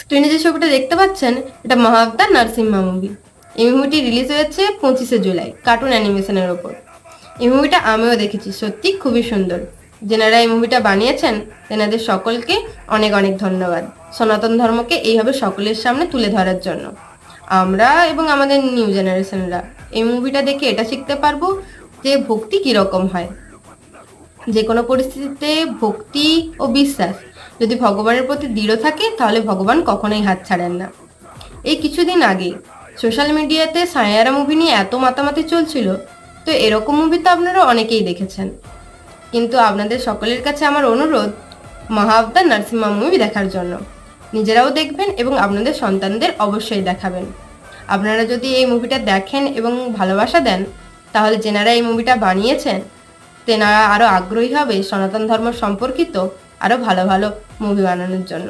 স্ক্রিনে যে ছবিটা দেখতে পাচ্ছেন, এটা মহাবতার নার্সিম্মা মুভি এই মুভিটি রিলিজ হয়েছে পঁচিশে জুলাই কার্টুন অ্যানিমেশনের ওপর। এই মুভিটা আমিও দেখেছি, সত্যি খুবই সুন্দর। যেনারা এই মুভিটা বানিয়েছেন, তেনাদের সকলকে অনেক অনেক ধন্যবাদ। সনাতন ধর্মকে এইভাবে সকলের সামনে তুলে ধরার জন্য। আমরা এবং আমাদের নিউ জেনারেশনরা এই মুভিটা দেখে এটা শিখতে পারব যে ভক্তি কীরকম হয়। যে কোনো পরিস্থিতিতে ভক্তি ও বিশ্বাস যদি ভগবানের প্রতি দৃঢ় থাকে, তাহলে ভগবান কখনোই হাত ছাড়েন না। এই কিছুদিন আগে সোশ্যাল মিডিয়াতে সায়ারা মুভি নিয়ে এত মাতামাতি চলছিল, তো এরকম মুভি তো আপনারা অনেকেই দেখেছেন। কিন্তু আপনাদের সকলের কাছে আমার অনুরোধ মহাবতার নার্সিমা মুভি দেখার জন্য। নিজেরাও দেখবেন এবং আপনাদের সন্তানদের অবশ্যই দেখাবেন। আপনারা যদি এই মুভিটা দেখেন এবং ভালোবাসা দেন, তাহলে যেনারা এই মুভিটা বানিয়েছেন তেনারা আরও আগ্রহী হবে সনাতন ধর্ম সম্পর্কিত আরও ভালো ভালো মুভি বানানোর জন্য।